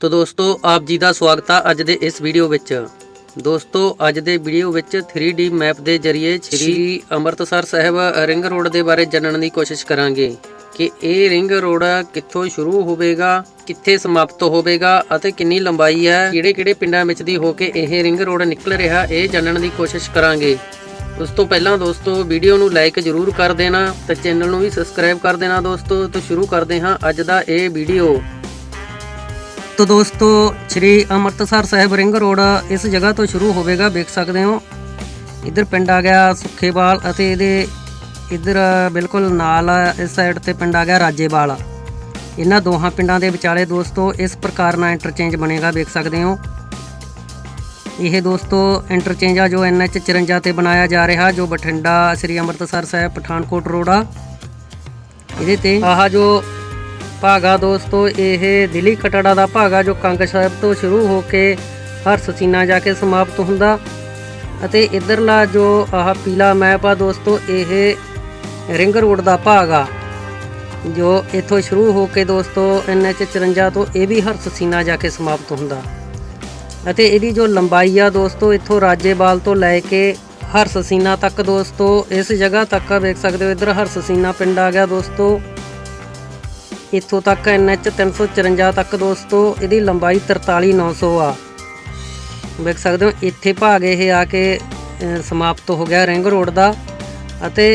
ਤੋ ਦੋਸਤੋ ਆਪ ਜੀ ਦਾ ਸਵਾਗਤ ਆ ਅੱਜ ਦੇ ਇਸ ਵੀਡੀਓ ਵਿੱਚ। ਦੋਸਤੋ ਅੱਜ ਦੇ ਵੀਡੀਓ ਵਿੱਚ 3D ਮੈਪ ਦੇ ਜ਼ਰੀਏ ਸ੍ਰੀ ਅੰਮ੍ਰਿਤਸਰ ਸਾਹਿਬ ਰਿੰਗ ਰੋਡ ਦੇ ਬਾਰੇ ਜਾਣਨ ਦੀ ਕੋਸ਼ਿਸ਼ ਕਰਾਂਗੇ ਕਿ ਇਹ ਰਿੰਗ ਰੋਡ ਕਿੱਥੋਂ ਸ਼ੁਰੂ ਹੋਵੇਗਾ ਕਿੱਥੇ ਸਮਾਪਤ ਹੋਵੇਗਾ ਅਤੇ ਕਿੰਨੀ ਲੰਬਾਈ ਹੈ ਕਿਹੜੇ-ਕਿਹੜੇ ਪਿੰਡਾਂ ਵਿੱਚ ਦੀ ਹੋ ਕੇ ਇਹ ਰਿੰਗ ਰੋਡ ਨਿਕਲ ਰਿਹਾ ਇਹ ਜਾਣਨ ਦੀ ਕੋਸ਼ਿਸ਼ ਕਰਾਂਗੇ। ਉਸ ਤੋਂ ਪਹਿਲਾਂ ਦੋਸਤੋ ਵੀਡੀਓ ਨੂੰ ਲਾਈਕ ਜ਼ਰੂਰ ਕਰ ਦੇਣਾ ਤੇ ਚੈਨਲ ਨੂੰ ਵੀ ਸਬਸਕ੍ਰਾਈਬ ਕਰ ਦੇਣਾ ਦੋਸਤੋ ਤੋਂ ਸ਼ੁਰੂ ਕਰਦੇ ਹਾਂ ਅੱਜ ਦਾ ਇਹ ਵੀਡੀਓ। ਤੋ ਦੋਸਤੋ, ਸ੍ਰੀ ਅੰਮ੍ਰਿਤਸਰ ਸਾਹਿਬ ਰਿੰਗ ਰੋਡ ਇਸ ਜਗ੍ਹਾ ਤੋਂ ਸ਼ੁਰੂ ਹੋਵੇਗਾ, ਵੇਖ ਸਕਦੇ ਹੋ। ਇੱਧਰ ਪਿੰਡ ਆ ਗਿਆ ਸੁੱਖੇਵਾਲ ਅਤੇ ਇਹਦੇ ਇੱਧਰ ਬਿਲਕੁਲ ਨਾਲ ਇਸ ਸਾਈਡ ਤੇ ਪਿੰਡ ਆ ਗਿਆ ਰਾਜੇਵਾਲ। ਇਹਨਾਂ ਦੋਹਾਂ ਪਿੰਡਾਂ ਦੇ ਵਿਚਾਲੇ ਦੋਸਤੋ, ਇਸ ਪ੍ਰਕਾਰ ਨਾਲ ਇੰਟਰਚੇਂਜ ਬਣੇਗਾ, ਵੇਖ ਸਕਦੇ ਹੋ। ਇਹ ਦੋਸਤੋ ਇੰਟਰਚੇਂਜ ਆ ਜੋ NH 54 ਤੇ ਬਣਾਇਆ ਜਾ ਰਿਹਾ, ਜੋ ਬਠਿੰਡਾ ਸ੍ਰੀ ਅੰਮ੍ਰਿਤਸਰ ਸਾਹਿਬ ਪਠਾਨਕੋਟ ਰੋਡ ਆ। ਇਹਦੇ ਤੇ ਆਹ ਜੋ ਭਾਗਾ ਦੋਸਤੋ, ਇਹ ਦਿੱਲੀ ਕਟੜਾ ਦਾ ਭਾਗਾ ਜੋ ਕੰਗ ਸਾਹਿਬ ਤੋਂ ਸ਼ੁਰੂ ਹੋ ਕੇ ਹਰਸ ਸੀਨਾ ਜਾ ਕੇ ਸਮਾਪਤ ਹੁੰਦਾ ਅਤੇ ਇਧਰਲਾ ਜੋ ਆਹ ਪੀਲਾ ਮੈਪ ਆ ਦੋਸਤੋ, ਇਹ ਰਿੰਗ ਰੋਡ ਦਾ ਭਾਗ ਆ, ਜੋ ਇੱਥੋਂ ਸ਼ੁਰੂ ਹੋ ਕੇ ਦੋਸਤੋ NH 54 ਤੋਂ ਇਹ ਵੀ ਹਰਸ ਸੀਨਾ ਜਾ ਕੇ ਸਮਾਪਤ ਹੁੰਦਾ। ਅਤੇ ਇਹਦੀ ਜੋ ਲੰਬਾਈ ਆ ਦੋਸਤੋ, ਇੱਥੋਂ ਰਾਜੇਵਾਲ ਤੋਂ ਲੈ ਕੇ ਹਰਸ ਸੀਨਾ ਤੱਕ ਦੋਸਤੋ, ਇਸ ਜਗ੍ਹਾ ਤੱਕ ਵੇਖ ਸਕਦੇ ਹੋ, ਇੱਧਰ ਹਰਸ ਸੀਨਾ ਪਿੰਡ ਆ ਗਿਆ ਦੋਸਤੋ। ਇੱਥੋਂ ਤੱਕ NH 354 ਤੱਕ ਦੋਸਤੋ, ਇਹਦੀ ਲੰਬਾਈ 43900 ਆ। ਵੇਖ ਸਕਦੇ ਹੋ, ਇੱਥੇ ਭਾਗ ਇਹ ਆ ਕੇ ਸਮਾਪਤ ਹੋ ਗਿਆ ਰਿੰਗ ਰੋਡ ਦਾ ਅਤੇ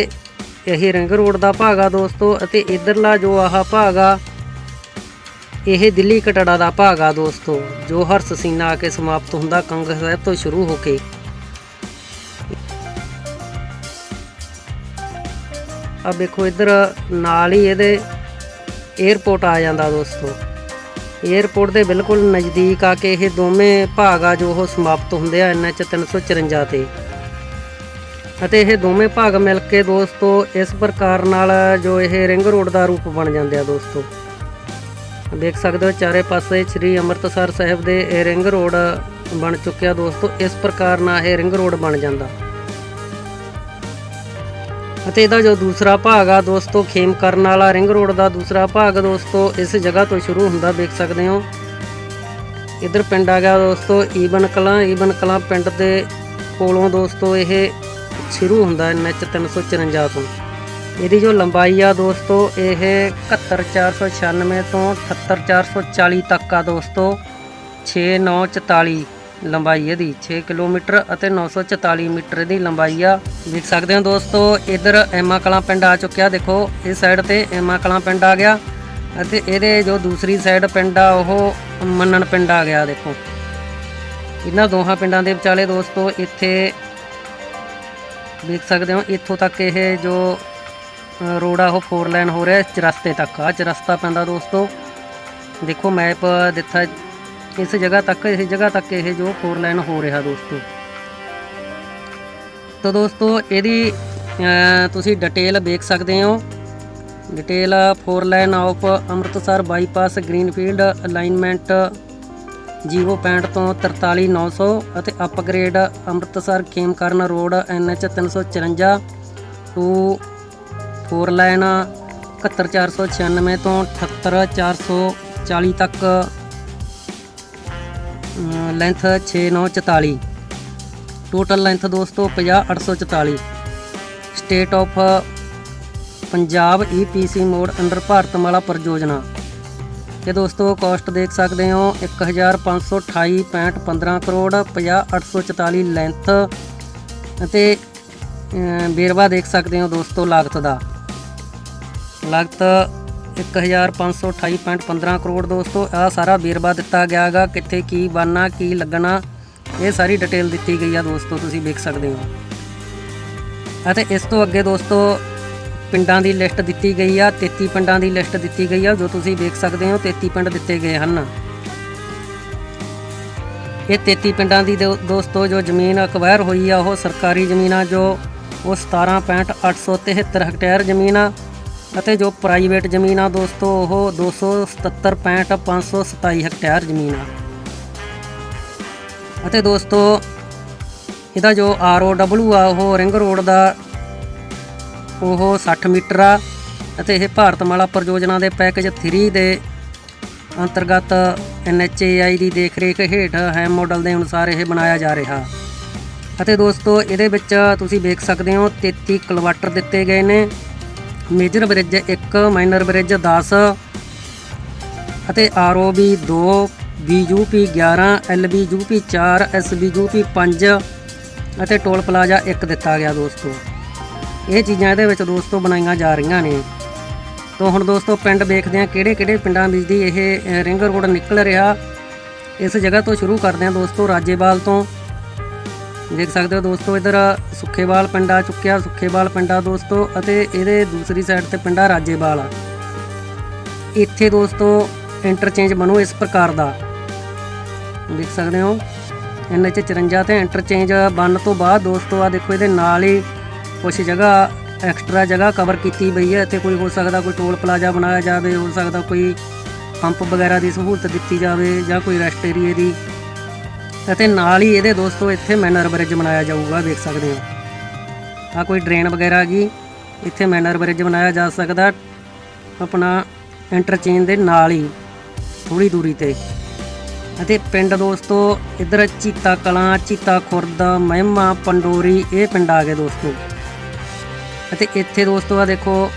ਇਹ ਰਿੰਗ ਰੋਡ ਦਾ ਭਾਗ ਆ ਦੋਸਤੋ ਅਤੇ ਇਧਰਲਾ ਜੋ ਆਹ ਭਾਗ ਆ, ਇਹ ਦਿੱਲੀ ਕਟੜਾ ਦਾ ਭਾਗ ਆ ਦੋਸਤੋ, ਜੋ ਹਰਸ ਸੀਨਾ ਆ ਕੇ ਸਮਾਪਤ ਹੁੰਦਾ ਕੰਗ ਸਾਹਿਬ ਤੋਂ ਸ਼ੁਰੂ ਹੋ ਕੇ। ਆ ਦੇਖੋ ਇੱਧਰ ਨਾਲ ਹੀ ਇਹਦੇ 에ਅਰਪੋਰਟ ਆ ਜਾਂਦਾ ਦੋਸਤੋ। 에ਅਰਪੋਰਟ ਦੇ ਬਿਲਕੁਲ ਨਜ਼ਦੀਕ ਆ ਕੇ ਇਹ ਦੋਵੇਂ ਭਾਗ ਆ ਜੋ ਉਹ ਸਮਾਪਤ ਹੁੰਦੇ ਆ NH 354 ਤੇ। ਅਤੇ ਇਹ ਦੋਵੇਂ ਭਾਗ ਮਿਲ ਕੇ ਦੋਸਤੋ ਇਸ ਪ੍ਰਕਾਰ ਨਾਲ ਜੋ ਇਹ ਰਿੰਗ ਰੋਡ ਦਾ ਰੂਪ ਬਣ ਜਾਂਦੇ ਆ ਦੋਸਤੋ। ਦੇਖ ਸਕਦੇ ਹੋ ਚਾਰੇ ਪਾਸੇ ਸ੍ਰੀ ਅੰਮ੍ਰਿਤਸਰ ਸਾਹਿਬ ਦੇ ਇਹ ਰਿੰਗ ਰੋਡ ਬਣ ਚੁੱਕਿਆ ਦੋਸਤੋ। ਇਸ ਪ੍ਰਕਾਰ ਨਾਲ ਇਹ ਰਿੰਗ ਰੋਡ ਬਣ ਜਾਂਦਾ। ਅਤੇ ਇਹਦਾ ਜੋ ਦੂਸਰਾ ਭਾਗ ਆ ਦੋਸਤੋ, ਖੇਮ ਕਰਨ ਵਾਲਾ ਰਿੰਗ ਰੋਡ ਦਾ ਦੂਸਰਾ ਭਾਗ ਦੋਸਤੋ, ਇਸ ਜਗ੍ਹਾ ਤੋਂ ਸ਼ੁਰੂ ਹੁੰਦਾ ਵੇਖ ਸਕਦੇ ਹੋ। ਇਧਰ ਪਿੰਡ ਆ ਗਿਆ ਦੋਸਤੋ ਈਬਨ ਕਲਾਂ ਈਬਨ ਕਲਾਂ ਪਿੰਡ ਦੇ ਕੋਲੋਂ ਦੋਸਤੋ, ਇਹ ਸ਼ੁਰੂ ਹੁੰਦਾ NH 354 ਤੋਂ। ਇਹਦੀ ਜੋ ਲੰਬਾਈ ਆ ਦੋਸਤੋ, ਇਹ 71496 ਤੋਂ 78440 ਤੱਕ ਆ ਦੋਸਤੋ 6944 ਲੰਬਾਈ ਇਹਦੀ 6 ਕਿਲੋਮੀਟਰ ਅਤੇ 944 ਮੀਟਰ ਦੀ ਲੰਬਾਈ ਆ। ਦੇਖ ਸਕਦੇ ਹੋ ਦੋਸਤੋ, ਇਧਰ ਐਮਾ ਕਲਾਂ ਪਿੰਡ ਆ ਚੁੱਕਿਆ। ਦੇਖੋ, ਇਸ ਸਾਈਡ ਤੇ ਐਮਾ ਕਲਾਂ ਪਿੰਡ ਆ ਗਿਆ ਅਤੇ ਇਹਦੇ ਜੋ ਦੂਸਰੀ ਸਾਈਡ ਪਿੰਡ ਆ, ਉਹ ਮੰਨਣ ਪਿੰਡ ਆ ਗਿਆ, ਦੇਖੋ। ਇਹਨਾਂ ਦੋਹਾਂ ਪਿੰਡਾਂ ਦੇ ਵਿਚਾਲੇ ਦੋਸਤੋ, ਇੱਥੇ ਦੇਖ ਸਕਦੇ ਹੋ, ਇੱਥੋਂ ਤੱਕ ਇਹ ਜੋ ਰੋਡ ਆ, ਉਹ ਫੋਰ ਲਾਈਨ ਹੋ ਰਿਹਾ ਚਰਸਤੇ ਤੱਕ। ਆ ਚਰਸਤਾ ਪੈਂਦਾ ਦੋਸਤੋ। ਦੇਖੋ ਮੈਪ ਦਿੱਤਾ ਇਸ ਜਗ੍ਹਾ ਤੱਕ, ਇਸ ਜਗ੍ਹਾ ਤੱਕ ਇਹ ਜੋ ਫੋਰ ਲਾਈਨ ਹੋ ਰਿਹਾ ਦੋਸਤੋ। ਤਾਂ ਦੋਸਤੋ, ਇਹਦੀ ਤੁਸੀਂ ਡਿਟੇਲ ਵੇਖ ਸਕਦੇ ਹੋ। Detail four lane of Amritsar bypass greenfield alignment 065 ਤੋਂ 43900 ਅਤੇ upgrade Amritsar Khemkaran road NH 354 to 4 lane 71496 ਤੋਂ 78440 ਤੱਕ ਲੈਂਥ 6944 ਟੋਟਲ ਲੈਂਥ ਦੋਸਤੋ 50844 state of Punjab EPC mode under Bharatmala Pariyojana. ਤੇ ਦੋਸਤੋ ਕਾਸਟ ਦੇਖ ਸਕਦੇ ਹੋ 1528.15 ਕਰੋੜ 50844 ਲੈਂਥ ਅਤੇ ਵੇਰਵਾ ਦੇਖ ਸਕਦੇ ਹੋ ਦੋਸਤੋ ਲਾਗਤ ਦਾ। ਲਾਗਤ 1528.15 ਕਰੋੜ ਦੋਸਤੋ ਆ ਸਾਰਾ ਵੇਰਵਾ ਦਿੱਤਾ ਗਿਆ ਹੈਗਾ ਕਿੱਥੇ ਕੀ ਬਣਨਾ, ਕੀ ਲੱਗਣਾ, ਇਹ ਸਾਰੀ ਡਿਟੇਲ ਦਿੱਤੀ ਗਈ ਆ ਦੋਸਤੋ, ਤੁਸੀਂ ਵੇਖ ਸਕਦੇ ਹੋ। ਅਤੇ ਇਸ ਤੋਂ ਅੱਗੇ ਦੋਸਤੋ, ਪਿੰਡਾਂ ਦੀ ਲਿਸਟ ਦਿੱਤੀ ਗਈ ਆ 33 ਪਿੰਡਾਂ ਦੀ ਲਿਸਟ ਦਿੱਤੀ ਗਈ ਆ, ਜੋ ਤੁਸੀਂ ਵੇਖ ਸਕਦੇ ਹੋ 33 ਪਿੰਡ ਦਿੱਤੇ ਗਏ ਹਨ। ਇਹ 33 ਪਿੰਡਾਂ ਦੀ ਦੋ- ਦੋਸਤੋ, ਜੋ ਜ਼ਮੀਨ ਅਕਵਾਇਰ ਹੋਈ ਆ, ਉਹ ਸਰਕਾਰੀ ਜ਼ਮੀਨ ਆ ਜੋ ਉਹ 17.873 ਹੈਕਟੇਅਰ ਜ਼ਮੀਨ ਆ ਅਤੇ ਜੋ ਪ੍ਰਾਈਵੇਟ ਜ਼ਮੀਨ ਆ ਦੋਸਤੋ, ਉਹ 277.527 ਹੈਕਟੇਅਰ ਜ਼ਮੀਨ ਆ। ਅਤੇ ਦੋਸਤੋ, ਇਹਦਾ ਜੋ ROW ਆ, ਉਹ ਰਿੰਗ ਰੋਡ ਦਾ ਉਹ 60 ਮੀਟਰ ਆ ਅਤੇ ਇਹ ਭਾਰਤਮਾਲਾ ਪਰਿਯੋਜਨਾ ਦੇ ਪੈਕੇਜ 3 ਦੇ ਅੰਤਰਗਤ NHAI ਦੀ ਦੇਖਰੇਖ ਹੇਠ ਹੈਮ ਮਾਡਲ ਦੇ ਅਨੁਸਾਰ ਇਹ ਬਣਾਇਆ ਜਾ ਰਿਹਾ। ਅਤੇ ਦੋਸਤੋ, ਇਹਦੇ ਵਿੱਚ ਤੁਸੀਂ ਵੇਖ ਸਕਦੇ ਹੋ 33 ਕਿਲੋਵਾਟਰ ਦਿੱਤੇ ਗਏ ਨੇ। ਮੇਜਰ ਬ੍ਰਿਜ 1 ਮਾਈਨਰ ਬ੍ਰਿਜ 10 ਅਤੇ ROB 2 BUP 11 LBUP 4 SBUP 5 ਅਤੇ ਟੋਲ ਪਲਾਜ਼ਾ 1 ਦਿੱਤਾ ਗਿਆ ਦੋਸਤੋ। ਇਹ ਚੀਜ਼ਾਂ ਇਹਦੇ ਵਿੱਚ ਦੋਸਤੋ ਬਣਾਈਆਂ ਜਾ ਰਹੀਆਂ ਨੇ। ਤੋਂ ਹੁਣ ਦੋਸਤੋ ਪਿੰਡ ਵੇਖਦੇ ਆ ਕਿਹੜੇ ਕਿਹੜੇ ਪਿੰਡਾਂ ਵਿੱਚ ਦੀ ਇਹ ਰਿੰਗ ਰੋਡ ਨਿਕਲ ਰਿਹਾ। ਇਸ ਜਗ੍ਹਾ ਤੋਂ ਸ਼ੁਰੂ ਕਰਦੇ ਆ ਦੋਸਤੋ ਰਾਜੇਵਾਲ ਤੋਂ। ਦੇਖ ਸਕਦੇ ਹੋ ਦੋਸਤੋ, ਇਧਰ ਸੁੱਖੇਵਾਲ ਪਿੰਡ ਆ ਚੁੱਕਿਆ, ਸੁੱਖੇਵਾਲ ਪਿੰਡਾ ਦੋਸਤੋ, ਅਤੇ ਇਹਦੇ ਦੂਸਰੀ ਸਾਈਡ ਤੇ ਪਿੰਡਾ ਰਾਜੇਵਾਲ ਆ। ਇੱਥੇ ਦੋਸਤੋ ਇੰਟਰਚੇਂਜ ਬਣੋ ਇਸ ਪ੍ਰਕਾਰ ਦਾ। ਦੇਖ ਸਕਦੇ ਹੋ NH 54 ਤੇ ਇੰਟਰਚੇਂਜ ਬਣਨ ਤੋਂ ਬਾਅਦ ਦੋਸਤੋ ਆ ਦੇਖੋ ਇਹਦੇ ਨਾਲ ਹੀ ਕੁਝ ਜਗ੍ਹਾ ਐਕਸਟਰਾ ਜਗ੍ਹਾ ਕਵਰ ਕੀਤੀ ਪਈ ਹੈ। ਇੱਥੇ ਕੋਈ ਹੋ ਸਕਦਾ ਕੋਈ ਟੋਲ ਪਲਾਜ਼ਾ ਬਣਾਇਆ ਜਾਵੇ, ਹੋ ਸਕਦਾ ਕੋਈ ਪੰਪ ਵਗੈਰਾ ਦੀ ਸਹੂਲਤ ਦਿੱਤੀ ਜਾਵੇ ਜਾਂ ਕੋਈ ਰੈਸਟ ਏਰੀਏ ਦੀ। ਅਤੇ ਨਾਲ ਹੀ ਇਹਦੇ ਦੋਸਤੋ ਇੱਥੇ ਮੈਨਰ ਬ੍ਰਿਜ ਬਣਾਇਆ ਜਾਊਗਾ ਦੇਖ ਸਕਦੇ ਹੋ। ਆ ਕੋਈ ਡਰੇਨ ਵਗੈਰਾ ਗਈ ਇੱਥੇ ਮੈਨਰ ਬ੍ਰਿਜ ਬਣਾਇਆ ਜਾ ਸਕਦਾ, ਆਪਣਾ ਇੰਟਰਚੇਂਜ ਦੇ ਨਾਲ ਹੀ ਥੋੜੀ ਦੂਰੀ ਤੇ। ਅਤੇ ਪਿੰਡ ਦੋਸਤੋ, ਇੱਧਰ ਚੀਤਾ ਕਲਾਂ, ਚੀਤਾ ਖੁਰਦ, ਮਹਿਮਾ ਪੰਡੋਰੀ, ਇਹ ਪਿੰਡ ਆ ਗਏ ਦੋਸਤੋ। ਅਤੇ ਇੱਥੇ ਦੋਸਤੋ ਆ ਦੇਖੋ,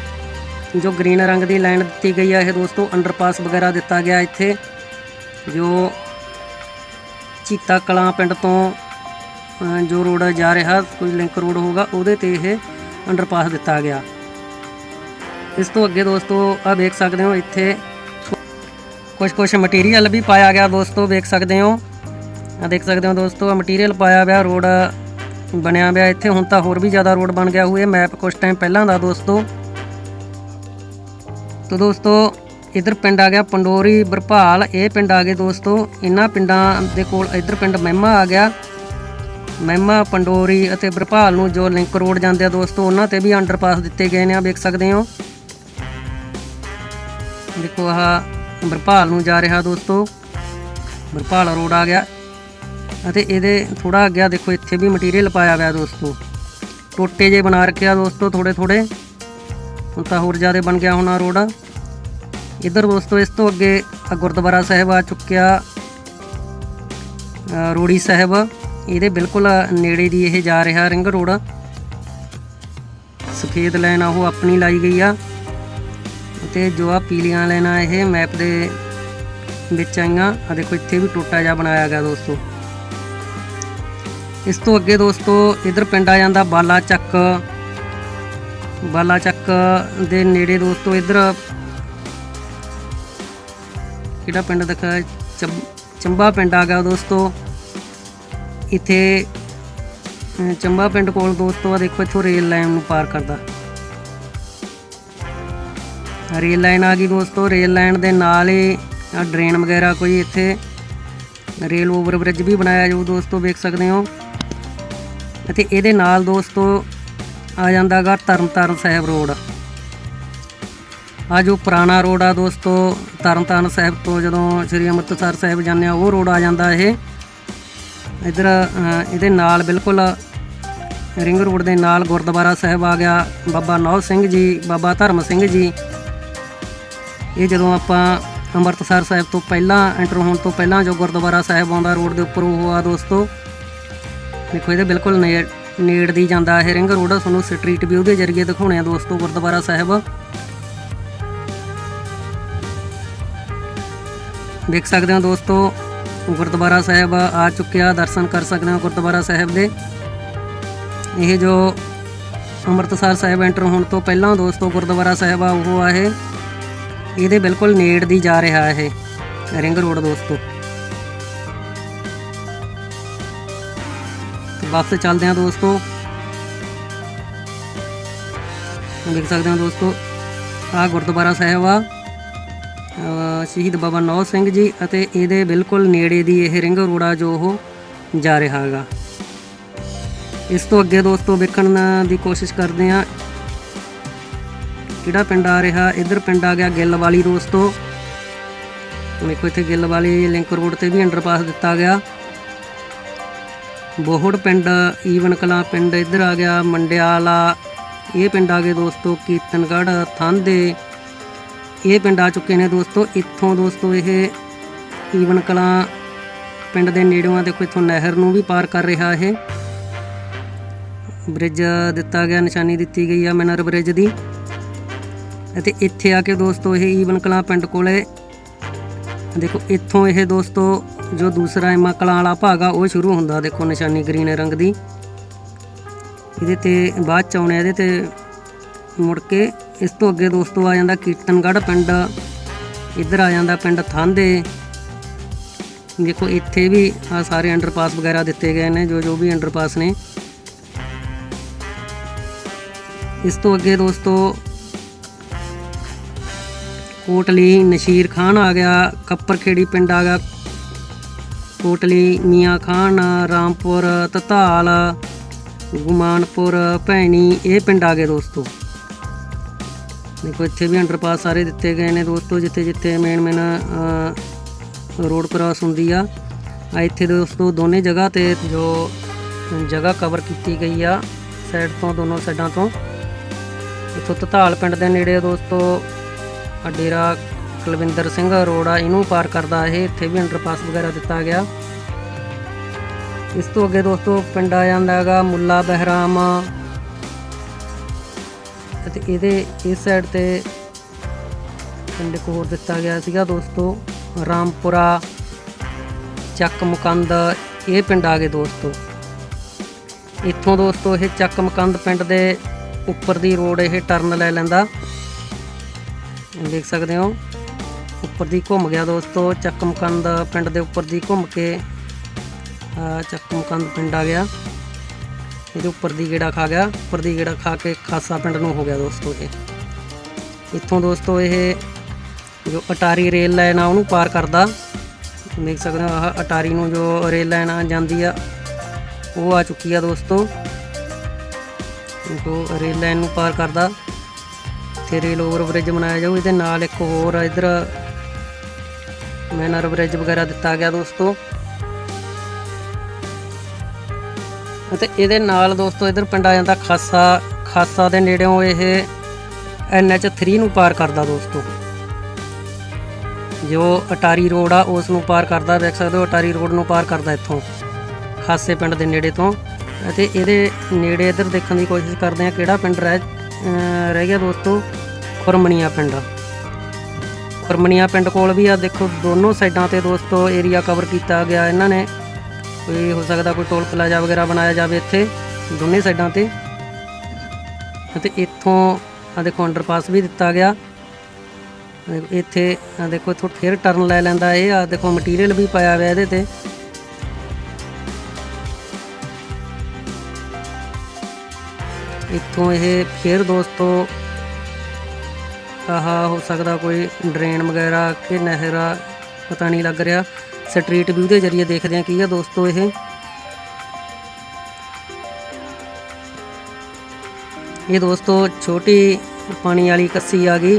ਜੋ ਗ੍ਰੀਨ ਰੰਗ ਦੀ ਲਾਈਨ ਦਿੱਤੀ ਗਈ ਆ, ਇਹ ਦੋਸਤੋ ਅੰਡਰਪਾਸ ਵਗੈਰਾ ਦਿੱਤਾ ਗਿਆ ਇੱਥੇ, ਜੋ ਚੀਤਾ ਕਲਾਂ ਪਿੰਡ ਤੋਂ ਜੋ ਰੋਡ ਜਾ ਰਿਹਾ, ਕੋਈ ਲਿੰਕ ਰੋਡ ਹੋਊਗਾ, ਉਹਦੇ ਤੇ ਇਹ ਅੰਡਰਪਾਸ ਦਿੱਤਾ ਗਿਆ। ਇਸ ਤੋਂ ਅੱਗੇ ਦੋਸਤੋ ਆ ਦੇਖ ਸਕਦੇ ਹੋ, ਇੱਥੇ ਕੁਝ ਕੁਝ ਮਟੀਰੀਅਲ ਵੀ ਪਾਇਆ ਗਿਆ ਦੋਸਤੋ ਵੇਖ ਸਕਦੇ ਹੋ। ਆ ਦੇਖ ਸਕਦੇ ਹੋ ਦੋਸਤੋ ਆ ਮਟੀਰੀਅਲ ਪਾਇਆ ਗਿਆ ਰੋਡ ਬਣਿਆ ਪਿਆ ਇੱਥੇ। ਹੁਣ ਤਾਂ ਹੋਰ ਵੀ ਜ਼ਿਆਦਾ ਰੋਡ ਬਣ ਗਿਆ ਹੋਇਆ ਮੈਪ ਕੁਝ ਟਾਈਮ ਪਹਿਲਾਂ ਦਾ ਦੋਸਤੋ। ਤੋ ਦੋਸਤੋ ਇਧਰ ਪਿੰਡ ਆ ਗਿਆ ਪੰਡੋਰੀ, ਬਰਪਾਲ, ਇਹ ਪਿੰਡ ਆ ਗਏ ਦੋਸਤੋ। ਇਹਨਾਂ ਪਿੰਡਾਂ ਦੇ ਕੋਲ ਇਧਰ ਪਿੰਡ ਮਹਿਮਾ ਆ ਗਿਆ। ਮਹਿਮਾ, ਪੰਡੋਰੀ ਅਤੇ ਬਰਪਾਲ ਨੂੰ ਜੋ ਲਿੰਕ ਰੋਡ ਜਾਂਦੇ ਆ ਦੋਸਤੋ ਉਹਨਾਂ ਤੇ ਵੀ ਅੰਡਰਪਾਸ ਦਿੱਤੇ ਗਏ ਨੇ ਆ ਵੇਖ ਸਕਦੇ ਹੋ। ਦੇਖੋ ਆਹ ਬਰਪਾਲ ਨੂੰ ਜਾ ਰਿਹਾ ਦੋਸਤੋ। ਬਰਪਾਲ ਰੋਡ ਆ ਗਿਆ ਅਤੇ ਇਹਦੇ ਥੋੜਾ ਅੱਗੇ ਦੇਖੋ, ਇੱਥੇ ਵੀ ਮਟੀਰੀਅਲ ਪਾਇਆ ਹੋਇਆ ਦੋਸਤੋ। ਟੋਟੇ ਜੇ ਬਣਾ ਰੱਖਿਆ ਦੋਸਤੋ ਥੋੜੇ ਥੋੜੇ ਹੁਣ ਤਾਂ ਹੋਰ ਜ਼ਿਆਦਾ ਬਣ ਗਿਆ ਹੋਣਾ ਰੋਡ। ਇੱਧਰ ਦੋਸਤੋ, ਇਸ ਤੋਂ ਅੱਗੇ ਗੁਰਦੁਆਰਾ ਸਾਹਿਬ ਆ ਚੁੱਕਿਆ ਰੋੜੀ ਸਾਹਿਬ। ਇਹਦੇ ਬਿਲਕੁਲ ਨੇੜੇ ਦੀ ਇਹ ਜਾ ਰਿਹਾ ਰਿੰਗ ਰੋਡ। ਸਫੇਦ ਲਾਈਨ ਉਹ ਆਪਣੀ ਲਾਈ ਗਈ ਆ। ਤੇ ਜੋ ਆ ਪੀਲੀਆਂ ਲਾਈਨਾਂ ਇਹ ਮੈਪ ਦੇ ਵਿੱਚ ਆਈਆਂ। ਆ ਦੇਖੋ, ਇੱਥੇ ਵੀ ਟੋਟਾ ਜਿਹਾ ਬਣਾਇਆ ਗਿਆ ਦੋਸਤੋ। ਇਸ ਤੋਂ ਅੱਗੇ ਦੋਸਤੋ, ਇਧਰ ਪਿੰਡ ਆ ਜਾਂਦਾ ਬਾਲਾ ਚੱਕ ਬਾਲਾ ਚੱਕ ਦੇ ਨੇੜੇ ਦੋਸਤੋ, ਇਧਰ ਕਿਹੜਾ ਪਿੰਡ ਦਿਖਾ ਚੰਬ- ਚੰਬਾ ਪਿੰਡ ਆ ਗਿਆ ਦੋਸਤੋ। ਇੱਥੇ ਚੰਬਾ ਪਿੰਡ ਕੋਲ ਦੋਸਤੋ ਆ ਦੇਖੋ, ਇੱਥੋਂ ਰੇਲ ਲਾਈਨ ਨੂੰ ਪਾਰ ਕਰਦਾ। ਰੇਲ ਲਾਈਨ ਆ ਗਈ ਦੋਸਤੋ। ਰੇਲ ਲਾਈਨ ਦੇ ਨਾਲ ਹੀ ਆ ਡਰੇਨ ਵਗੈਰਾ ਕੋਈ ਇੱਥੇ, ਰੇਲ ਓਵਰ ਬ੍ਰਿਜ ਵੀ ਬਣਾਇਆ ਜਾਊ ਦੋਸਤੋ, ਵੇਖ ਸਕਦੇ ਹੋ। ਅਤੇ ਇਹਦੇ ਨਾਲ ਦੋਸਤੋ, ਆ ਜਾਂਦਾਗਾ ਤਰਨਤਾਰਨ ਸਾਹਿਬ ਰੋਡ। ਆ ਜੋ ਪੁਰਾਣਾ ਰੋਡ ਆ ਦੋਸਤੋ, ਤਰਨਤਾਰਨ ਸਾਹਿਬ ਤੋਂ ਜਦੋਂ ਸ੍ਰੀ ਅੰਮ੍ਰਿਤਸਰ ਸਾਹਿਬ ਜਾਂਦੇ ਆ, ਉਹ ਰੋਡ ਆ ਜਾਂਦਾ ਇਹ। ਇਧਰ ਇਹਦੇ ਨਾਲ ਬਿਲਕੁਲ ਰਿੰਗ ਰੋਡ ਦੇ ਨਾਲ ਗੁਰਦੁਆਰਾ ਸਾਹਿਬ ਆ ਗਿਆ। ਬਾਬਾ ਨੌ ਸਿੰਘ ਜੀ, ਬਾਬਾ ਧਰਮ ਸਿੰਘ ਜੀ। ਇਹ ਜਦੋਂ ਆਪਾਂ ਅੰਮ੍ਰਿਤਸਰ ਸਾਹਿਬ ਤੋਂ ਪਹਿਲਾਂ ਐਂਟਰ ਹੋਣ ਤੋਂ ਪਹਿਲਾਂ ਜੋ ਗੁਰਦੁਆਰਾ ਸਾਹਿਬ ਆਉਂਦਾ ਰੋਡ ਦੇ ਉੱਪਰ, ਉਹ ਆ ਦੋਸਤੋ। ਦੇਖੋ, ਇਹਦੇ ਬਿਲਕੁਲ ਨੇੜ ਨੇੜ ਦੀ ਜਾਂਦਾ ਇਹ ਰਿੰਗ ਰੋਡ। ਤੁਹਾਨੂੰ ਸਟਰੀਟ ਵਿਊ ਦੇ ਜ਼ਰੀਏ ਦਿਖਾਉਣੇ ਆ ਦੋਸਤੋ ਗੁਰਦੁਆਰਾ ਸਾਹਿਬ। ਦੇਖ ਸਕਦੇ ਹੋ ਦੋਸਤੋ, ਗੁਰਦੁਆਰਾ ਸਾਹਿਬ ਆ ਚੁੱਕਿਆ, ਦਰਸ਼ਨ ਕਰ ਸਕਦੇ ਹੋ ਗੁਰਦੁਆਰਾ ਸਾਹਿਬ ਦੇ। ਇਹ ਜੋ ਅੰਮ੍ਰਿਤਸਰ ਸਾਹਿਬ ਐਂਟਰ ਹੋਣ ਤੋਂ ਪਹਿਲਾਂ ਦੋਸਤੋ, ਗੁਰਦੁਆਰਾ ਸਾਹਿਬ ਆ, ਉਹ ਆ ਇਹ। ਇਹਦੇ ਬਿਲਕੁਲ ਨੇੜ ਦੀ ਜਾ ਰਿਹਾ ਇਹ ਰਿੰਗ ਰੋਡ ਦੋਸਤੋ। ਤੇ ਚੱਲਦੇ ਹਾਂ ਦੋਸਤੋ। ਦੇਖ ਸਕਦੇ ਹੋ ਦੋਸਤੋ, ਆ ਗੁਰਦੁਆਰਾ ਸਾਹਿਬ ਆ। ਸ਼ਹੀਦ ਬਾਬਾ ਨੌ ਸਿੰਘ ਜੀ ਅਤੇ ਇਹਦੇ ਬਿਲਕੁਲ ਨੇੜੇ ਦੀ ਇਹ ਰਿੰਗ ਰੋੜਾ ਜੋ ਉਹ ਜਾ ਰਿਹਾ ਹੈਗਾ। ਇਸ ਤੋਂ ਅੱਗੇ ਦੋਸਤੋ ਵੇਖਣ ਦੀ ਕੋਸ਼ਿਸ਼ ਕਰਦੇ ਆ ਕਿਹੜਾ ਪਿੰਡ ਆ ਰਿਹਾ? ਇੱਧਰ ਪਿੰਡ ਆ ਗਿਆ ਗਿੱਲ ਵਾਲੀ ਦੋਸਤੋ ਦੇਖੋ ਇੱਥੇ ਗਿੱਲ ਵਾਲੀ ਲਿੰਕ ਰੋਡ ਤੇ ਵੀ ਅੰਡਰਪਾਸ ਦਿੱਤਾ ਗਿਆ। ਬੋਹੜ ਪਿੰਡ, ਈਵਨ ਕਲਾਂ ਪਿੰਡ ਇੱਧਰ ਆ ਗਿਆ, ਮੰਡਿਆਲਾ। ਇਹ ਪਿੰਡ ਆ ਗਏ ਦੋਸਤੋ ਕੀਰਤਨਗੜ੍ਹ, ਥਾਂਦੇ। ਇਹ ਪਿੰਡ ਆ ਚੁੱਕੇ ਨੇ ਦੋਸਤੋ। ਇੱਥੋਂ ਦੋਸਤੋ ਇਹ ਈਵਨ ਕਲਾਂ ਪਿੰਡ ਦੇ ਨੇੜਿਓਂ ਆ, ਦੇਖੋ ਇੱਥੋਂ ਨਹਿਰ ਨੂੰ ਵੀ ਪਾਰ ਕਰ ਰਿਹਾ ਇਹ। ਬ੍ਰਿਜ ਦਿੱਤਾ ਗਿਆ, ਨਿਸ਼ਾਨੀ ਦਿੱਤੀ ਗਈ ਆ ਮਿਨਰ ਬ੍ਰਿਜ ਦੀ। ਅਤੇ ਇੱਥੇ ਆ ਕੇ ਦੋਸਤੋ ਇਹ ਈਵਨ ਕਲਾਂ ਪਿੰਡ ਕੋਲੇ, ਦੇਖੋ ਇੱਥੋਂ ਇਹ ਦੋਸਤੋ ਜੋ ਦੂਸਰਾ ਇਮਾ ਕਲਾਂ ਵਾਲਾ ਭਾਗ ਆ, ਉਹ ਸ਼ੁਰੂ ਹੁੰਦਾ ਦੇਖੋ ਨਿਸ਼ਾਨੀ ਗ੍ਰੀਨ ਰੰਗ ਦੀ। ਇਹਦੇ ਤੇ ਬਾਅਦ ਚ ਆਉਣੇ ਆ, ਇਹਦੇ ਤੇ ਮੁੜ ਕੇ ਇਸ ਤੋਂ ਅੱਗੇ ਦੋਸਤੋ ਆ ਜਾਂਦਾ ਕੀਰਤਨਗੜ੍ਹ ਪਿੰਡ, ਇੱਧਰ ਆ ਜਾਂਦਾ ਪਿੰਡ ਥਾਂਦੇ। ਦੇਖੋ, ਇੱਥੇ ਵੀ ਆ ਸਾਰੇ ਅੰਡਰਪਾਸ ਵਗੈਰਾ ਦਿੱਤੇ ਗਏ ਨੇ ਜੋ ਜੋ ਵੀ ਅੰਡਰਪਾਸ ਨੇ। ਇਸ ਤੋਂ ਅੱਗੇ ਦੋਸਤੋ ਕੋਟਲੀ ਨਸ਼ੀਰ ਖਾਨ ਆ ਗਿਆ, ਕੱਪਰਖੇੜੀ ਪਿੰਡ ਆ ਗਿਆ। ਕੋਟਲੀ ਮੀਆਂ ਖਾਨ, ਰਾਮਪੁਰ, ਤਤਾਲ, ਗੁਮਾਨਪੁਰ, ਭੈਣੀ, ਇਹ ਪਿੰਡ ਆ ਗਏ ਦੋਸਤੋ। ਦੇਖੋ, ਇੱਥੇ ਵੀ ਅੰਡਰਪਾਸ ਸਾਰੇ ਦਿੱਤੇ ਗਏ ਨੇ ਦੋਸਤੋ, ਜਿੱਥੇ ਜਿੱਥੇ ਮੇਨ ਮੇਨ ਰੋਡ ਕ੍ਰਾਸ ਹੁੰਦੀ ਆ। ਆ ਇੱਥੇ ਦੋਸਤੋ, ਦੋਨੇ ਜਗ੍ਹਾ ਤੇ ਜੋ ਜਗ੍ਹਾ ਕਵਰ ਕੀਤੀ ਗਈ ਆ ਸਾਈਡ ਤੋਂ, ਦੋਨੋਂ ਸਾਈਡਾਂ ਤੋਂ। ਇੱਥੋਂ ਤਤਾਲ ਪਿੰਡ ਦੇ ਨੇੜੇ ਦੋਸਤੋ ਡੇਰਾ ਕੁਲਵਿੰਦਰ ਸਿੰਘ ਰੋਡ ਆ, ਇਹਨੂੰ ਪਾਰ ਕਰਦਾ ਇਹ, ਇੱਥੇ ਵੀ ਅੰਡਰਪਾਸ ਵਗੈਰਾ ਦਿੱਤਾ ਗਿਆ। ਇਸ ਤੋਂ ਅੱਗੇ ਦੋਸਤੋ, ਪਿੰਡ ਆ ਜਾਂਦਾ ਹੈਗਾ ਮੁੱਲਾ ਬਹਿਰਾਮ ਅਤੇ ਇਹਦੇ, ਇਸ ਸਾਈਡ ਤੇ ਪਿੰਡ ਇੱਕ ਹੋਰ ਦਿੱਤਾ ਗਿਆ ਸੀਗਾ ਦੋਸਤੋ, ਰਾਮਪੁਰਾ ਚੱਕ ਮੁਕੰਦ ਇਹ ਪਿੰਡ ਆ ਗਏ ਦੋਸਤੋ। ਇੱਥੋਂ ਦੋਸਤੋ, ਇਹ ਚੱਕ ਮੁਕੰਦ ਪਿੰਡ ਦੇ ਉੱਪਰ ਦੀ ਰੋਡ ਇਹ ਟਰਨ ਲੈ ਲੈਂਦਾ। ਦੇਖ ਸਕਦੇ ਹੋ, ਉੱਪਰ ਦੀ ਘੁੰਮ ਗਿਆ ਦੋਸਤੋ ਚੱਕ ਮੁਕੰਦ ਪਿੰਡ ਦੇ ਉੱਪਰ ਦੀ ਘੁੰਮ ਕੇ ਚੱਕ ਮੁਕੰਦ ਪਿੰਡ ਆ ਗਿਆ। ਇਹਦੇ ਉੱਪਰ ਦੀ ਗੇੜਾ ਖਾ ਗਿਆ, ਉੱਪਰ ਦੀ ਗੇੜਾ ਖਾ ਕੇ ਖਾਸਾ ਪਿੰਡ ਨੂੰ ਹੋ ਗਿਆ ਦੋਸਤੋ ਇਹ। ਇੱਥੋਂ ਦੋਸਤੋ ਇਹ ਜੋ ਅਟਾਰੀ ਰੇਲ ਲਾਈਨ ਆ, ਉਹਨੂੰ ਪਾਰ ਕਰਦਾ। ਦੇਖ ਸਕਦੇ ਹੋ, ਆਹ ਅਟਾਰੀ ਨੂੰ ਜੋ ਰੇਲ ਲਾਈਨ ਆ ਜਾਂਦੀ ਆ, ਉਹ ਆ ਚੁੱਕੀ ਆ ਦੋਸਤੋ। ਜੋ ਰੇਲ ਲਾਈਨ ਨੂੰ ਪਾਰ ਕਰਦਾ ਤੇ ਰੇਲ ਓਵਰ ਬ੍ਰਿਜ ਬਣਾਇਆ ਜਾਊ, ਇਹਦੇ ਨਾਲ ਇੱਕ ਹੋਰ ਆ ਇਧਰ ਮੈਨਰ ਬ੍ਰਿਜ ਵਗੈਰਾ ਦਿੱਤਾ ਗਿਆ ਦੋਸਤੋ। ਅਤੇ ਇਹਦੇ ਨਾਲ ਦੋਸਤੋ ਇਧਰ ਪਿੰਡ ਆ ਜਾਂਦਾ ਖਾਸਾ ਖਾਸਾ ਦੇ ਨੇੜਿਓਂ ਇਹ ਐਨਐਚ 3 ਨੂੰ ਪਾਰ ਕਰਦਾ ਦੋਸਤੋ। ਜੋ ਅਟਾਰੀ ਰੋਡ ਆ, ਉਸ ਨੂੰ ਪਾਰ ਕਰਦਾ, ਦੇਖ ਸਕਦੇ ਹੋ ਅਟਾਰੀ ਰੋਡ ਨੂੰ ਪਾਰ ਕਰਦਾ ਇੱਥੋਂ। ਖਾਸੇ ਪਿੰਡ ਦੇ ਨੇੜੇ ਤੋਂ। ਅਤੇ ਇਹਦੇ ਨੇੜੇ ਇਧਰ ਦੇਖਣ ਦੀ ਕੋਸ਼ਿਸ਼ ਕਰਦੇ ਆ ਕਿਹੜਾ ਪਿੰਡ ਰਹਿ ਰਹਿ ਗਿਆ ਦੋਸਤੋ। ਖੁਰਮਣੀਆਂ ਪਿੰਡ। ਖੁਰਮਣੀਆਂ ਪਿੰਡ ਕੋਲ ਵੀ ਆ, ਦੇਖੋ ਦੋਨੋਂ ਸਾਈਡਾਂ ਤੇ ਦੋਸਤੋ ਏਰੀਆ ਕਵਰ ਕੀਤਾ ਗਿਆ ਇਹਨਾਂ ਨੇ। ਕੋਈ ਹੋ ਸਕਦਾ ਕੋਈ ਟੋਲ ਪਲਾਜ਼ਾ ਵਗੈਰਾ ਬਣਾਇਆ ਜਾਵੇ ਇੱਥੇ, ਦੋਨੇ ਸਾਈਡਾਂ ਤੇ। ਅਤੇ ਇੱਥੋਂ ਆ ਦੇਖੋ ਅੰਡਰਪਾਸ ਵੀ ਦਿੱਤਾ ਗਿਆ। ਇੱਥੇ ਆ ਦੇਖੋ ਇੱਥੋਂ ਫਿਰ ਟਰਨ ਲੈ ਲੈਂਦਾ ਇਹ। ਆ ਦੇਖੋ ਮਟੀਰੀਅਲ ਵੀ ਪਾਇਆ ਹੋਇਆ ਇਹਦੇ ਤੇ। ਇੱਥੋਂ ਇਹ ਫਿਰ ਦੋਸਤੋ ਆਹ ਹੋ ਸਕਦਾ ਕੋਈ ਡਰੇਨ ਵਗੈਰਾ ਕਿ ਨਹਿਰ, ਪਤਾ ਨਹੀਂ ਲੱਗ ਰਿਹਾ। ਸਟਰੀਟ ਵਿਊ ਦੇ ਜ਼ਰੀਏ ਦੇਖਦੇ ਆ ਕੀ ਆ ਦੋਸਤੋ ਇਹ। ਇਹ ਦੋਸਤੋ ਛੋਟੀ ਪਾਣੀ ਵਾਲੀ ਕੱਸੀ ਆ ਗਈ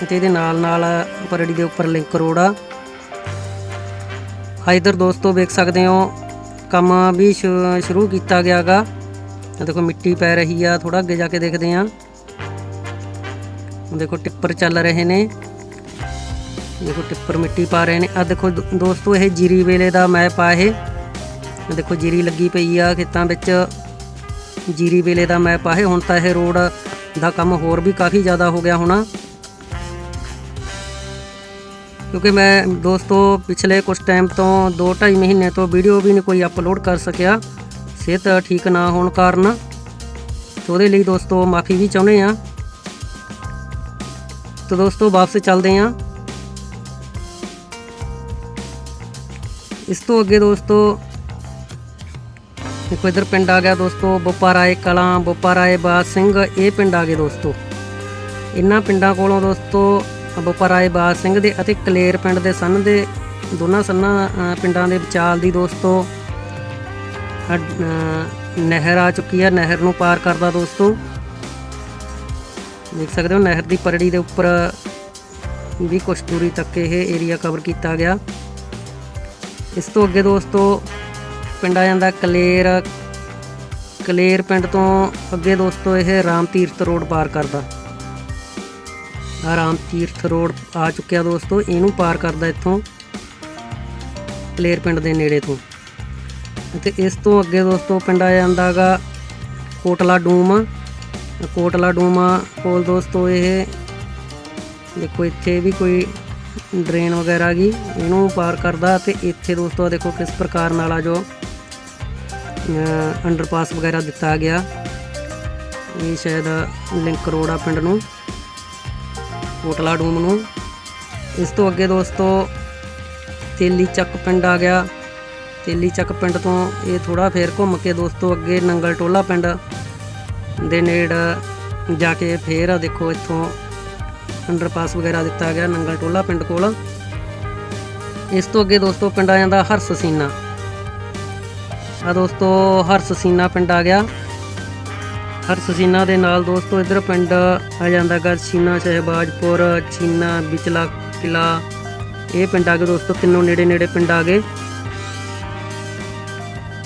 ਤੇ ਇਹਦੇ ਨਾਲ ਨਾਲ ਪਰੜੀ ਦੇ ਉੱਪਰ ਲਿੰਕ ਰੋਡ ਆ। ਇਧਰ ਦੋਸਤੋ ਵੇਖ ਸਕਦੇ ਹੋ, ਕੰਮ ਵੀ ਸ਼ੁਰੂ ਕੀਤਾ ਗਿਆਗਾ ਆ ਦੇਖੋ ਮਿੱਟੀ ਪੈ ਰਹੀ ਆ ਥੋੜਾ ਅੱਗੇ ਜਾ ਕੇ ਦੇਖਦੇ ਆ ਦੇਖੋ ਟਿੱਪਰ ਚੱਲ ਰਹੇ ਨੇ। ਦੇਖੋ ਟਿੱਪਰ ਮਿੱਟੀ ਪਾ ਰਹੇ ਨੇ। ਆ ਦੇਖੋ ਦੋ- ਦੋਸਤੋ ਇਹ ਜੀਰੀ ਵੇਲੇ ਦਾ ਮੈਪ ਆ ਇਹ। ਦੇਖੋ ਜੀਰੀ ਲੱਗੀ ਪਈ ਆ ਖੇਤਾਂ ਵਿੱਚ। ਜੀਰੀ ਵੇਲੇ ਦਾ ਮੈਪ ਆ ਇਹ। ਹੁਣ ਤਾਂ ਇਹ ਰੋਡ ਦਾ ਕੰਮ ਹੋਰ ਵੀ ਕਾਫੀ ਜ਼ਿਆਦਾ ਹੋ ਗਿਆ ਹੋਣਾ। ਕਿਉਂਕਿ ਮੈਂ ਦੋਸਤੋ ਪਿਛਲੇ ਕੁਝ ਟਾਈਮ ਤੋਂ 2.5 ਮਹੀਨੇ ਤੋਂ ਵੀਡੀਓ ਵੀ ਨਹੀਂ ਕੋਈ ਅਪਲੋਡ ਕਰ ਸਕਿਆ। ਸਿਹਤ ਠੀਕ ਨਾ ਹੋਣ ਕਾਰਨ। ਤੇ ਉਹਦੇ ਲਈ ਦੋਸਤੋ ਮਾਫੀ ਵੀ ਚਾਹੁੰਦੇ ਆ। ਤਾਂ ਦੋਸਤੋ ਵਾਪਸ ਚੱਲਦੇ ਆ। ਇਸ ਤੋਂ ਅੱਗੇ ਦੋਸਤੋ, ਦੇਖੋ ਇਧਰ ਪਿੰਡ ਆ ਗਿਆ ਦੋਸਤੋ ਬੋਪਾ ਰਾਏ ਕਲਾਂ ਬੋਪਾ ਰਾਏ ਬਾਦ ਸਿੰਘ, ਇਹ ਪਿੰਡ ਆ ਗਏ ਦੋਸਤੋ। ਇਹਨਾਂ ਪਿੰਡਾਂ ਕੋਲੋਂ ਦੋਸਤੋ ਬੋਪਾ ਰਾਏ ਬਾਦ ਸਿੰਘ ਦੇ ਅਤੇ ਕਲੇਰ ਪਿੰਡ ਦੇ ਸੰਨ ਦੇ ਦੋਨਾਂ ਸੰਨਾਂ ਪਿੰਡਾਂ ਦੇ ਵਿਚਾਲ ਦੀ ਦੋਸਤੋ ਨਹਿਰ ਆ ਚੁੱਕੀ ਹੈ ਨਹਿਰ ਨੂੰ ਪਾਰ ਕਰਦਾ ਦੋਸਤੋ। ਦੇਖ ਸਕਦੇ ਹੋ ਨਹਿਰ ਦੀ ਪਰੜੀ ਦੇ ਉੱਪਰ ਵੀ ਕੁਛ ਦੂਰੀ ਤੱਕ ਇਹ ਏਰੀਆ ਕਵਰ ਕੀਤਾ ਗਿਆ। ਇਸ ਤੋਂ ਅੱਗੇ ਦੋਸਤੋ, ਪਿੰਡ ਆ ਜਾਂਦਾ ਕਲੇਰ। ਕਲੇਰ ਪਿੰਡ ਤੋਂ ਅੱਗੇ ਦੋਸਤੋ, ਇਹ ਰਾਮ ਤੀਰਥ ਰੋਡ ਪਾਰ ਕਰਦਾ। ਰਾਮ ਤੀਰਥ ਰੋਡ ਆ ਚੁੱਕਿਆ ਦੋਸਤੋ, ਇਹਨੂੰ ਪਾਰ ਕਰਦਾ ਇੱਥੋਂ ਕਲੇਰ ਪਿੰਡ ਦੇ ਨੇੜੇ ਤੋਂ। ਅਤੇ ਇਸ ਤੋਂ ਅੱਗੇ ਦੋਸਤੋ, ਪਿੰਡ ਆ ਜਾਂਦਾਗਾ ਕੋਟਲਾ ਡੂਮ। ਕੋਟਲਾ ਡੂਮ ਕੋਲ ਦੋਸਤੋ, ਇਹ ਦੇਖੋ, ਇੱਥੇ ਵੀ ਕੋਈ ਡਰੇਨ ਵਗੈਰਾ ਗਈ ਇਹਨੂੰ ਪਾਰ ਕਰਦਾ ਤੇ ਇੱਥੇ ਦੋਸਤੋ ਦੇਖੋ ਕਿਸ ਪ੍ਰਕਾਰ ਨਾਲ ਆ ਜੋ ਅੰਡਰਪਾਸ ਵਗੈਰਾ ਦਿੱਤਾ ਗਿਆ। ਇਹ ਸ਼ਾਇਦ ਲਿੰਕ ਰੋਡ ਆ ਪਿੰਡ ਨੂੰ ਕੋਟਲਾ ਡੂਮ ਨੂੰ। ਇਸ ਤੋਂ ਅੱਗੇ ਦੋਸਤੋ ਤੇਲੀ ਚੱਕ ਪਿੰਡ ਆ ਗਿਆ। ਤੇਲੀ ਚੱਕ ਪਿੰਡ ਤੋਂ ਇਹ ਥੋੜਾ ਫੇਰ ਘੁੰਮ ਕੇ ਦੋਸਤੋ ਅੱਗੇ ਨੰਗਲ ਟੋਲਾ ਪਿੰਡ ਦੇ ਨੇੜ ਜਾ ਕੇ ਫੇਰ ਆ ਦੇਖੋ ਇੱਥੋਂ ਅੰਡਰਪਾਸ ਵਗੈਰਾ ਦਿੱਤਾ ਗਿਆ ਨੰਗਲ ਟੋਲਾ ਪਿੰਡ ਕੋਲ। ਇਸ ਤੋਂ ਅੱਗੇ ਦੋਸਤੋ ਪਿੰਡ ਆ ਜਾਂਦਾ ਹਰਸ ਸੀਨਾ। ਆ ਦੋਸਤੋ ਹਰਸ ਸੀਨਾ ਪਿੰਡ ਆ ਗਿਆ। ਹਰਸ ਸੀਨਾ ਦੇ ਨਾਲ ਦੋਸਤੋ ਇਧਰ ਪਿੰਡ ਆ ਜਾਂਦਾ ਗਾ ਸੀਨਾ ਸ਼ਹਿਬਾਜ਼ਪੁਰ ਚੀਨਾ, ਵਿਚਲਾ ਕਿਲਾ। ਇਹ ਪਿੰਡ ਆ ਗਏ ਦੋਸਤੋ, ਤਿੰਨੋਂ ਨੇੜੇ ਨੇੜੇ ਪਿੰਡ ਆ ਗਏ।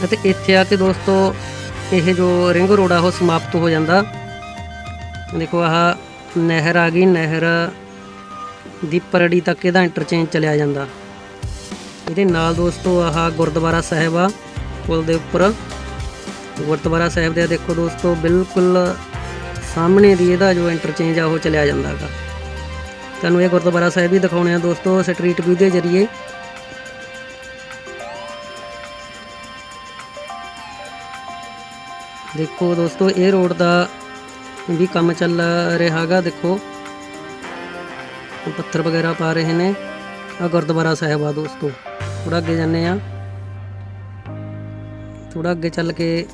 ਅਤੇ ਇੱਥੇ ਆ ਕੇ ਦੋਸਤੋ ਇਹ ਜੋ ਰਿੰਗ ਰੋਡ ਆ, ਉਹ ਸਮਾਪਤ ਹੋ ਜਾਂਦਾ। ਦੇਖੋ ਆਹ ਨਹਿਰ ਆ ਗਈ, ਨਹਿਰ ਦੀ ਪਰੜੀ ਤੱਕ ਇਹਦਾ ਇੰਟਰਚੇਂਜ ਚਲਿਆ ਜਾਂਦਾ। ਇਹਦੇ ਨਾਲ ਦੋਸਤੋ ਆਹ ਗੁਰਦੁਆਰਾ ਸਾਹਿਬ ਆ, ਪੁਲ ਦੇ ਉੱਪਰ। ਗੁਰਦੁਆਰਾ ਸਾਹਿਬ ਦੇ ਦੇਖੋ ਦੋਸਤੋ, ਬਿਲਕੁਲ ਸਾਹਮਣੇ ਦੀ ਇਹਦਾ ਜੋ ਇੰਟਰਚੇਂਜ ਆ, ਉਹ ਚਲਿਆ ਜਾਂਦਾ ਜਾਂਦਾਗਾ ਤੁਹਾਨੂੰ ਇਹ ਗੁਰਦੁਆਰਾ ਸਾਹਿਬ ਵੀ ਦਿਖਾਉਣੇ ਆ ਦੋਸਤੋ ਸਟਰੀਟ ਵਿਊ ਦੇ ਜ਼ਰੀਏ। ਦੇਖੋ ਦੋਸਤੋ, ਇਹ ਰੋਡ ਦਾ ਵੀ ਕੰਮ ਚੱਲ ਰਿਹਾ ਹੈਗਾ ਦੇਖੋ। ਪੱਥਰ ਵਗੈਰਾ ਪਾ ਰਹੇ ਨੇ। ਆ ਗੁਰਦੁਆਰਾ ਸਾਹਿਬ ਆ ਦੋਸਤੋ ਥੋੜਾ ਅੱਗੇ ਜਾਂਦੇ ਆ ਥੋੜਾ ਅੱਗੇ ਚੱਲ ਕੇ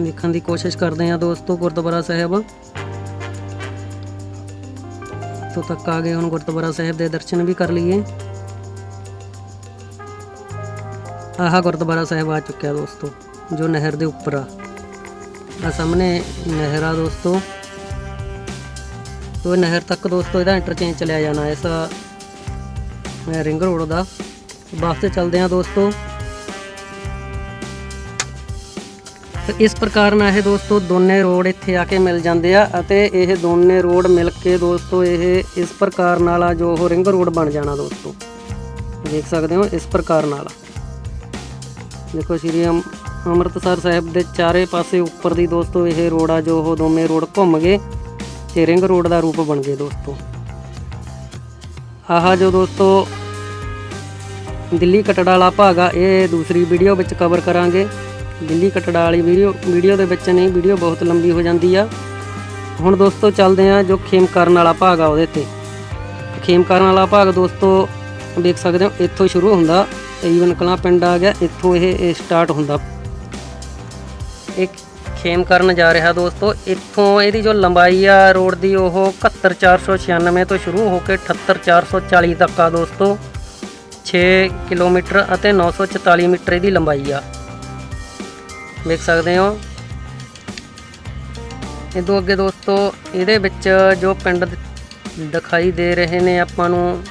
ਦੇਖਣ ਦੀ ਕੋਸ਼ਿਸ਼ ਕਰਦੇ ਆ ਦੋਸਤੋ, ਗੁਰਦੁਆਰਾ ਸਾਹਿਬ। ਤੋਂ ਤੱਕ ਆ ਗਏ ਹੁਣ ਗੁਰਦੁਆਰਾ ਸਾਹਿਬ ਦੇ ਦਰਸ਼ਨ ਵੀ ਕਰ ਲਈਏ। ਆਹ ਗੁਰਦੁਆਰਾ ਸਾਹਿਬ ਆ ਚੁੱਕਿਆ ਦੋਸਤੋ, ਜੋ ਨਹਿਰ ਦੇ ਉੱਪਰ ਆ। ਆ ਸਾਹਮਣੇ ਨਹਿਰ ਆ ਦੋਸਤੋ। ਤੋ ਨਹਿਰ ਤੱਕ ਦੋਸਤੋ ਇਹਦਾ ਇੰਟਰਚੇਂਜ ਚਲਿਆ ਜਾਣਾ ਇਸ ਰਿੰਗ ਰੋਡ ਦਾ। ਬੱਸ ਤੇ ਚੱਲਦੇ ਆ ਦੋਸਤੋ। ਤੇ ਇਸ ਪ੍ਰਕਾਰ ਨਾਲ ਇਹ ਦੋਸਤੋ ਦੋਨੇ ਰੋਡ ਇੱਥੇ ਆ ਕੇ ਮਿਲ ਜਾਂਦੇ ਆ ਅਤੇ ਇਹ ਦੋਨੇ ਰੋਡ ਮਿਲ ਕੇ ਦੋਸਤੋ ਇਹ ਇਸ ਪ੍ਰਕਾਰ ਨਾਲ ਆ ਜੋ ਉਹ ਰਿੰਗ ਰੋਡ ਬਣ ਜਾਣਾ ਦੋਸਤੋ। ਦੇਖ ਸਕਦੇ ਹੋ ਇਸ ਪ੍ਰਕਾਰ ਨਾਲ। ਦੇਖੋ ਸ਼੍ਰੀ ਅਮ- ਅੰਮ੍ਰਿਤਸਰ ਸਾਹਿਬ ਦੇ ਚਾਰੇ ਪਾਸੇ ਉੱਪਰ ਦੀ ਦੋਸਤੋ, ਇਹ ਰੋਡ ਆ ਜੋ ਉਹ ਦੋਵੇਂ ਰੋਡ ਘੁੰਮ ਗਏ ਤੇ ਰਿੰਗ ਰੋਡ ਦਾ ਰੂਪ ਬਣ ਗਏ ਦੋਸਤੋ। ਆਹ ਜੋ ਦੋਸਤੋ, ਦਿੱਲੀ ਕਟੜਾ ਵਾਲਾ ਭਾਗ ਆ, ਇਹ ਦੂਸਰੀ ਵੀਡੀਓ ਵਿੱਚ ਕਵਰ ਕਰਾਂਗੇ। ਦਿੱਲੀ ਕਟੜਾ ਵਾਲੀ ਵੀਡੀਓ ਵੀਡੀਓ ਦੇ ਵਿੱਚ ਨਹੀਂ, ਵੀਡੀਓ ਬਹੁਤ ਲੰਬੀ ਹੋ ਜਾਂਦੀ ਆ। ਹੁਣ ਦੋਸਤੋ ਚੱਲਦੇ ਆ ਜੋ ਖੇਮ ਕਰਨ ਵਾਲਾ ਭਾਗ ਆ ਉਹਦੇ ਤੇ। ਖੇਮ ਕਰਨ ਵਾਲਾ ਭਾਗ ਦੋਸਤੋ, ਦੇਖ ਸਕਦੇ ਹੋ, ਇੱਥੋਂ ਸ਼ੁਰੂ ਹੁੰਦਾ ਈਵਨ ਕਲਾਂ ਪਿੰਡ ਆ ਗਿਆ, ਇੱਥੋਂ ਇਹ ਸਟਾਰਟ ਹੁੰਦਾ। ਇਹ ਖੇਮ ਕਰਨ ਜਾ ਰਿਹਾ ਦੋਸਤੋ। ਇੱਥੋਂ ਇਹਦੀ ਜੋ ਲੰਬਾਈ ਆ ਰੋਡ ਦੀ ਉਹ 71496 ਤੋਂ ਸ਼ੁਰੂ ਹੋ ਕੇ 78440 ਤੱਕ ਆ ਦੋਸਤੋ। 6 ਕਿਲੋਮੀਟਰ ਅਤੇ 944 ਮੀਟਰ ਇਹਦੀ ਲੰਬਾਈ ਆ। ਦੇਖ ਸਕਦੇ ਹੋ। ਇਹ ਤੋਂ ਅੱਗੇ ਦੋਸਤੋ, ਇਹਦੇ ਵਿੱਚ ਜੋ ਪਿੰਡ ਦਿਖਾਈ ਦੇ ਰਹੇ ਨੇ ਆਪਾਂ ਨੂੰ,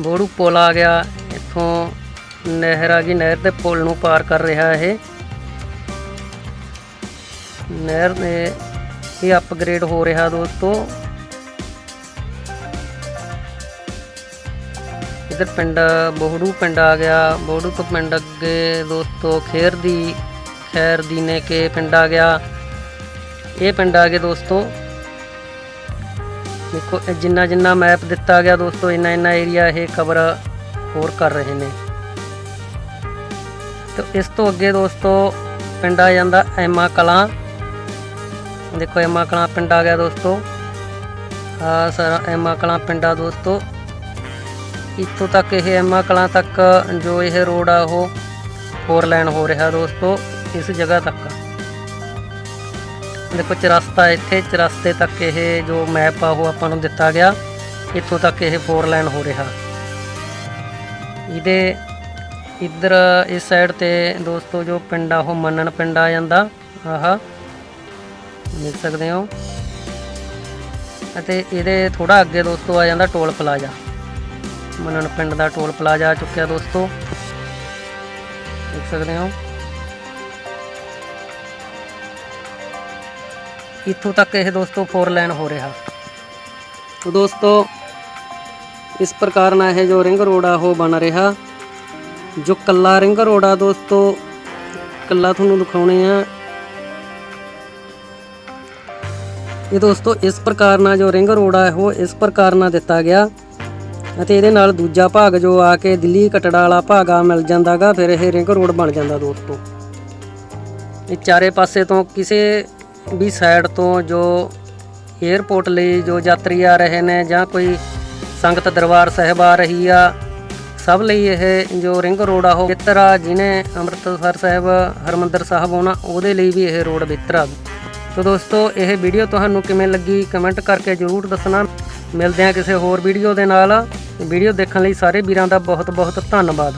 ਬੋੜੂ ਪੁਲ ਆ ਗਿਆ। ਇੱਥੋਂ ਨਹਿਰ ਆ ਗਈ, ਨਹਿਰ ਦੇ ਪੁਲ ਨੂੰ ਪਾਰ ਕਰ ਰਿਹਾ ਇਹ। ਨਹਿਰ ਦੇ ਇਹ ਅਪਗ੍ਰੇਡ ਹੋ ਰਿਹਾ ਦੋਸਤੋ। ਇਧਰ ਪਿੰਡ, ਬੋਹੜੂ ਪਿੰਡ ਆ ਗਿਆ। ਬੋਹੜੂ ਤੋਂ ਪਿੰਡ ਅੱਗੇ ਦੋਸਤੋ ਖੇਰ ਦੀ, ਖੈਰ ਦੀਨੇ ਕੇ ਪਿੰਡ ਆ ਗਿਆ। ਇਹ ਪਿੰਡ ਆ ਗਏ ਦੋਸਤੋ। ਦੇਖੋ, ਇਹ ਜਿੰਨਾ ਜਿੰਨਾ ਮੈਪ ਦਿੱਤਾ ਗਿਆ ਦੋਸਤੋ ਇੰਨਾ ਇੰਨਾ ਏਰੀਆ ਇਹ ਕਵਰ ਹੋਰ ਕਰ ਰਹੇ ਨੇ। ਤੇ, ਇਸ ਤੋਂ ਅੱਗੇ ਦੋਸਤੋ ਪਿੰਡ ਆ ਜਾਂਦਾ ਐਮਾ ਕਲਾਂ। ਦੇਖੋ ਐਮਾ ਕਲਾਂ ਪਿੰਡ ਆ ਗਿਆ ਦੋਸਤੋ। ਆ ਸਾਰਾ ਐਮਾ ਕਲਾਂ ਪਿੰਡ ਆ ਦੋਸਤੋ। ਇੱਥੋਂ ਤੱਕ ਇਹ ਐਮਾ ਕਲਾਂ ਤੱਕ ਜੋ ਇਹ ਰੋਡ ਆ, ਉਹ ਫੋਰ ਲਾਈਨ ਹੋ ਰਿਹਾ ਦੋਸਤੋ, ਇਸ ਜਗ੍ਹਾ ਤੱਕ। ਦੇਖੋ ਚਰਸਤਾ ਇੱਥੇ, ਚਰਸਤੇ ਤੱਕ ਇਹ ਜੋ ਮੈਪ ਆ, ਉਹ ਆਪਾਂ ਨੂੰ ਦਿੱਤਾ ਗਿਆ। ਇੱਥੋਂ ਤੱਕ ਇਹ ਫੋਰ ਲਾਈਨ ਹੋ ਰਿਹਾ। ਇਹਦੇ ਇੱਧਰ ਇਸ ਸਾਈਡ ਤੇ ਦੋਸਤੋ ਜੋ ਪਿੰਡ ਆ, ਉਹ ਮੰਨਣ ਪਿੰਡ ਆ ਜਾਂਦਾ। ਆਹ, ਦੇਖ ਸਕਦੇ ਹੋ। ਅਤੇ ਇਹਦੇ ਥੋੜਾ ਅੱਗੇ ਦੋਸਤੋ ਆ ਜਾਂਦਾ ਟੋਲ ਪਲਾਜ਼ਾ। ਮੰਨਣ ਪਿੰਡ ਦਾ ਟੋਲ ਪਲਾਜ਼ਾ ਆ ਚੁੱਕਿਆ ਦੋਸਤੋ। ਦੇਖ ਸਕਦੇ ਹੋ। ਇੱਥੋਂ ਤੱਕ ਇਹ ਦੋਸਤੋ ਫੋਰ ਲਾਈਨ ਹੋ ਰਿਹਾ। ਤੋ ਦੋਸਤੋ, ਇਸ ਪ੍ਰਕਾਰ ਨਾਲ ਇਹ ਜੋ ਰਿੰਗ ਰੋਡ ਆ, ਉਹ ਬਣ ਰਿਹਾ। ਜੋ ਕੱਲਾ ਰਿੰਗ ਰੋਡ ਆ ਦੋਸਤੋ, ਕੱਲਾ ਤੁਹਾਨੂੰ ਦਿਖਾਉਣੇ ਆ। ਇਹ ਦੋਸਤੋ ਇਸ ਪ੍ਰਕਾਰ ਨਾਲ ਜੋ ਰਿੰਗ ਰੋਡ ਆ ਉਹ ਇਸ ਪ੍ਰਕਾਰ ਨਾਲ ਦਿੱਤਾ ਗਿਆ। ਅਤੇ ਇਹਦੇ ਨਾਲ ਦੂਜਾ ਭਾਗ ਜੋ ਆ ਕੇ ਦਿੱਲੀ ਕਟੜਾ ਵਾਲਾ ਭਾਗ ਆ ਮਿਲ ਜਾਂਦਾਗਾ, ਫਿਰ ਇਹ ਰਿੰਗ ਰੋਡ ਬਣ ਜਾਂਦਾ ਦੋਸਤੋ। ਇਹ ਚਾਰੇ ਪਾਸੇ ਤੋਂ ਕਿਸੇ ਵੀ ਸਾਈਡ ਤੋਂ ਜੋ 에ਅਰਪੋਰਟ ਲਈ ਜੋ ਯਾਤਰੀ ਆ ਰਹੇ ਨੇ ਜਾਂ ਕੋਈ ਸੰਗਤ ਦਰਬਾਰ ਸਾਹਿਬ ਆ ਰਹੀ ਆ ਸਭ ਲਈ ਇਹ ਜੋ ਰਿੰਗ ਰੋਡ ਆ, ਉਹ ਬਿਹਤਰ ਆ ਜਿਹਨੇ ਅੰਮ੍ਰਿਤਸਰ ਸਾਹਿਬ, ਹਰਮੰਦਰ ਸਾਹਿਬ ਆਉਣਾ ਉਹਦੇ ਲਈ ਵੀ ਇਹ ਰੋਡ ਬਿਹਤਰ ਆ। ਤੋ ਦੋਸਤੋ, ਇਹ ਵੀਡੀਓ ਤੁਹਾਨੂੰ ਕਿਵੇਂ ਲੱਗੀ ਕਮੈਂਟ ਕਰਕੇ ਜਰੂਰ ਦੱਸਣਾ। ਮਿਲਦੇ ਆ ਕਿਸੇ ਹੋਰ ਵੀਡੀਓ ਦੇ ਨਾਲ। ਵੀਡੀਓ ਦੇਖਣ ਲਈ ਸਾਰੇ ਵੀਰਾਂ ਦਾ ਬਹੁਤ ਬਹੁਤ ਧੰਨਵਾਦ।